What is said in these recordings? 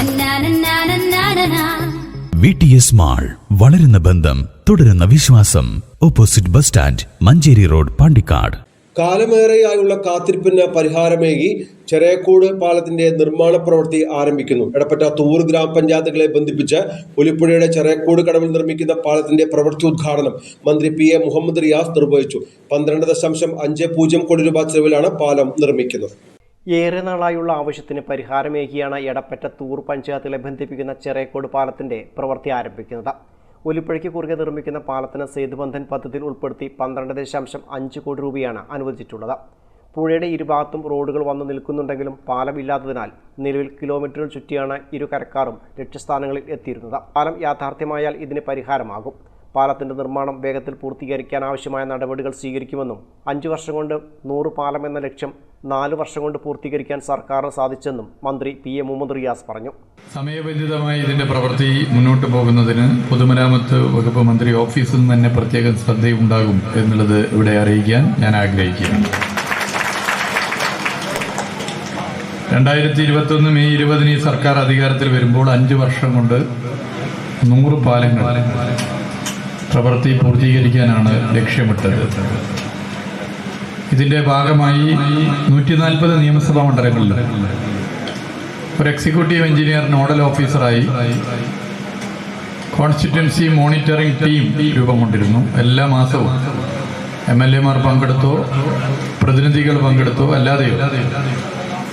നന്നാനന്നാനന്നാനനാ. V T S mall വളരുന്ന ബന്ധം തുടരുന്ന വിശ്വാസം. Opposite bus stand Manjeri road Pandikkad. കാലമേറെയായുള്ള കാത്തിരിപ്പിന് പരിഹാരമേകി ചെറിയക്കോട് പാലത്തിന്റെ നിർമ്മാണ പ്രവൃത്തി ആരംഭിക്കുന്നു. എടപ്പറ്റ തൂർ ഗ്രാമപഞ്ചായത്തുകളെ ബന്ധിപ്പിച്ച് പുലിപ്പുഴയുടെ ചെറിയക്കോട് കടവിൽ നിർമ്മിക്കുന്ന പാലത്തിന്റെ പ്രവൃത്തി ഉദ്ഘാടനം മന്ത്രി പി എ മുഹമ്മദ് റിയാസ് നിർവഹിച്ചു. പന്ത്രണ്ട് ദശാംശം അഞ്ച് പൂജ്യം കോടി രൂപ ചെലവിലാണ് പാലം നിർമ്മിക്കുന്നത്. ഏറെ നാളായുള്ള ആവശ്യത്തിന് പരിഹാരമേകിയാണ് എടപ്പറ്റ തൂർ പഞ്ചായത്തിലെ ബന്ധിപ്പിക്കുന്ന ചെറേക്കോട് പാലത്തിന്റെ പ്രവൃത്തി ആരംഭിക്കുന്നത്. ഒലിപ്പുഴയ്ക്ക് കുറുകെ നിർമ്മിക്കുന്ന പാലത്തിന് സേതുബന്ധൻ പദ്ധതിയിൽ ഉൾപ്പെടുത്തി പന്ത്രണ്ട് ദശാംശം അഞ്ച് കോടി രൂപയാണ് അനുവദിച്ചിട്ടുള്ളത്. പുഴയുടെ ഇരുഭാഗത്തും റോഡുകൾ വന്നു നിൽക്കുന്നുണ്ടെങ്കിലും പാലമില്ലാത്തതിനാൽ നിലവിൽ കിലോമീറ്ററുകൾ ചുറ്റിയാണ് ഇരു കരക്കാരും ലക്ഷ്യസ്ഥാനങ്ങളിൽ എത്തിയിരുന്നത്. പാലം യാഥാർത്ഥ്യമായാൽ ഇതിന് പരിഹാരമാകും. പാലത്തിന്റെ നിർമ്മാണം വേഗത്തിൽ പൂർത്തീകരിക്കാൻ ആവശ്യമായ നടപടികൾ സ്വീകരിക്കുമെന്നും അഞ്ചു വർഷം കൊണ്ട് നൂറ് പാലം എന്ന ലക്ഷ്യം നാല് വർഷം കൊണ്ട് പൂർത്തീകരിക്കാൻ സർക്കാരിന് സാധിച്ചെന്നും മന്ത്രി പി എ മുഹമ്മദ് റിയാസ് പറഞ്ഞു. സമയബന്ധിതമായി ഇതിന്റെ പ്രവൃത്തി മുന്നോട്ട് പോകുന്നതിന് പൊതുമരാമത്ത് വകുപ്പ് മന്ത്രി ഓഫീസിൽ നിന്ന് തന്നെ പ്രത്യേകം ശ്രദ്ധയുണ്ടാകും എന്നുള്ളത് ഇവിടെ അറിയിക്കാൻ ഞാൻ ആഗ്രഹിക്കുന്നു രണ്ടായിരത്തി ഇരുപത്തൊന്ന് മെയ് ഇരുപതിന് ഈ സർക്കാർ അധികാരത്തിൽ വരുമ്പോൾ അഞ്ച് വർഷം കൊണ്ട് നൂറ് പാലങ്ങൾ പ്രവൃത്തി പൂർത്തീകരിക്കാനാണ് ലക്ഷ്യമിട്ടത്. ഇതിന്റെ ഭാഗമായി നൂറ്റി നാൽപ്പത് നിയമസഭാ മണ്ഡലങ്ങളിൽ ഒരു എക്സിക്യൂട്ടീവ് എഞ്ചിനീയർ നോഡൽ ഓഫീസറായി കോൺസ്റ്റിറ്റ്യൻസി മോണിറ്ററിംഗ് ടീം രൂപം കൊണ്ടിരുന്നു എല്ലാ മാസവും എം എൽ എമാർ പങ്കെടുത്തോ പ്രതിനിധികൾ പങ്കെടുത്തോ അല്ലാതെയോ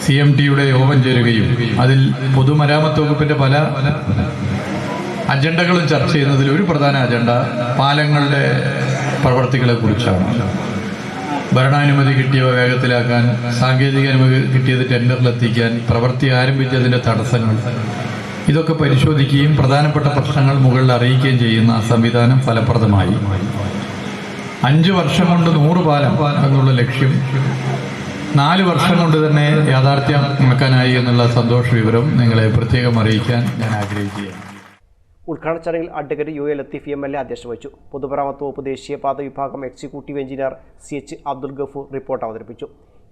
സി എം ടിയുടെ യോഗം ചേരുകയും അതിൽ പൊതുമരാമത്ത് വകുപ്പിന്റെ പല അജണ്ടകളും ചർച്ച ചെയ്യുന്നതിൽ ഒരു പ്രധാന അജണ്ട പാലങ്ങളുടെ പ്രവർത്തികളെ കുറിച്ചാണ്. ഭരണാനുമതി കിട്ടിയവ വേഗത്തിലാക്കാൻ സാങ്കേതിക അനുമതി കിട്ടിയത് ടെൻഡറിലെത്തിക്കാൻ പ്രവൃത്തി ആരംഭിച്ചതിന്റെ തടസ്സങ്ങൾ ഇതൊക്കെ പരിശോധിക്കുകയും പ്രധാനപ്പെട്ട പ്രശ്നങ്ങൾ മുകളിൽ അറിയിക്കുകയും ചെയ്യുന്ന സംവിധാനം ഫലപ്രദമായി. അഞ്ച് വർഷം കൊണ്ട് നൂറ് പാലം എന്നുള്ള ലക്ഷ്യം നാല് വർഷം കൊണ്ട് തന്നെ യാഥാർത്ഥ്യമാക്കാനായി എന്നുള്ള സന്തോഷ വിവരം നിങ്ങളെ പ്രത്യേകം അറിയിക്കാൻ ഞാൻ ആഗ്രഹിക്കുകയാണ്. ഉദ്ഘാടന ചടങ്ങിൽ advocate U A Latheef M L A അധ്യക്ഷത വഹിച്ചു. പൊതുമരാമത്ത് വകുപ്പ് ദേശീയപാത വിഭാഗം executive engineer C H Abdul Gafoor report അവതരിപ്പിച്ചു.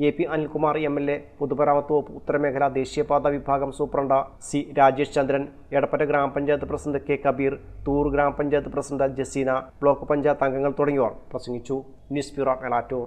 A P Anilkumar M L A പൊതുമരാമത്ത് വകുപ്പ് ഉത്തരമേഖല ദേശീയപാത വിഭാഗം സൂപ്രണ്ട സി രാജേഷ് ചന്ദ്രൻ എടപ്പറ്റ ഗ്രാമപഞ്ചായത്ത് പ്രസിഡന്റ് കെ കബീർ തൂർ ഗ്രാമപഞ്ചായത്ത് പ്രസിഡന്റ് ജസീന ബ്ലോക്ക് പഞ്ചായത്ത് അംഗങ്ങൾ തുടങ്ങിയവർ പ്രസംഗിച്ചു. News bureau എളാറ്റൂർ